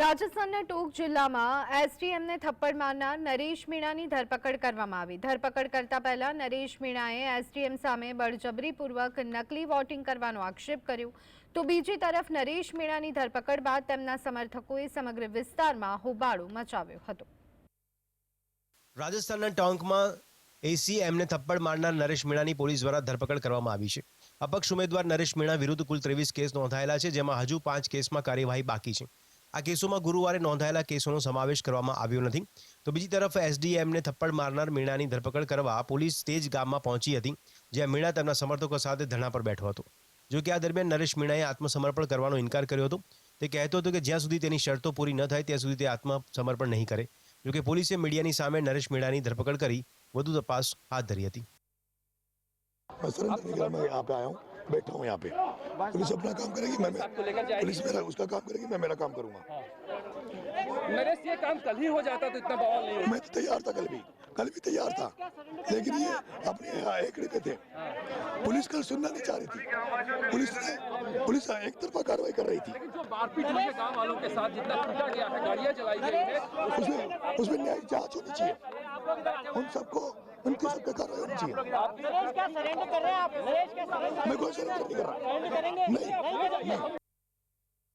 રાજસ્થાનના ટોક જિલ્લામાં એસટીએમને થપ્પડ મારનાર નરેશ મીણાની ધરપકડ કરવામાં આવી. ધરપકડ કરતા પહેલા નરેશ મીણાએ એસટીએમ સામે બળજબરીપૂર્વક નકલી વોટિંગ કરવાનો આક્ષેપ કર્યો. તો બીજી તરફ નરેશ મીણાની ધરપકડ બાદ તેમના સમર્થકોએ સમગ્ર વિસ્તારમાં હોબાળો મચાવ્યો હતો. રાજસ્થાનના ટોંકમાં એસીએમને થપ્પડ મારનાર નરેશ મીણાની પોલીસ દ્વારા ધરપકડ કરવામાં આવી છે. અપક્ષ ઉમેદવાર નરેશ મીણા વિરુદ્ધ કુલ ત્રેવીસ કેસ નોંધાયેલા છે, જેમાં હજુ પાંચ કેસમાં કાર્યવાહી બાકી છે. આ કેસોમાં ગુરુવારે નોંધાયેલા કેસોનો સમાવેશ કરવામાં આવ્યો નથી. તો બીજી તરફ એસડીએમને થપ્પડ મારનાર મીણાની ધરપકડ કરવા પોલીસ તે જ ગામમાં પહોંચી હતી, જ્યાં મીણા તેમના સમર્થકો સાથે ધરણા પર બેઠો હતો. જો કે આ દરમિયાન નરેશ મીણાએ આત્મસમર્પણ કરવાનો ઇનકાર કર્યો હતો. તે કહેતો હતો કે જ્યાં સુધી તેની શરતો પૂરી ન થાય, ત્યાં સુધી તે આત્મસમર્પણ નહીં કરે. જોકે પોલીસે મીડિયાની સામે નરેશ મીણાની ધરપકડ કરી વધુ તપાસ હાથ ધરી હતી. बैठा हूँ यहाँ पे। पुलिस अपना काम करेगी मैं पुलिस मेरा उसका काम करेगी मैं मेरा काम करूँगा। नरेश ये काम कल ही हो जाता तो इतना बवाल नहीं मैं तो तैयार था कल भी। कल भी तैयार था। लेकिन ये अपने एकड़े पे थे। पुलिस कल सुनना नहीं चाह रही थी। पुलिस ने पुलिस एक तरफा कार्रवाई कर रही थी। लेकिन जो मारपीट हुई है गाँव वालों के साथ जितना पीटा गया है गाड़ियाँ चलाई गई है उसमें उसमें न्यायिक जाँच होनी चाहिए। उन सबको उनकी सब पे कार्रवाई होनी चाहिए नरेश क्या सरेंडर कर रहे हैं आप? नरेश क्या सरेंडर मैं कोई सरेंडर नहीं कर रहा। नहीं। नहीं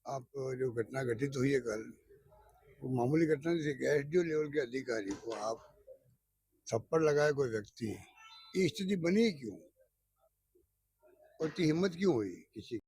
आप जो घटना घटित हुई है कल वो मामूली घटना नहीं थी एस लेवल के अधिकारी को आप थप्पड़ लगाए कोई व्यक्ति। ये स्थिति बनी क्यों? और इतनी हिम्मत क्यों हुई किसी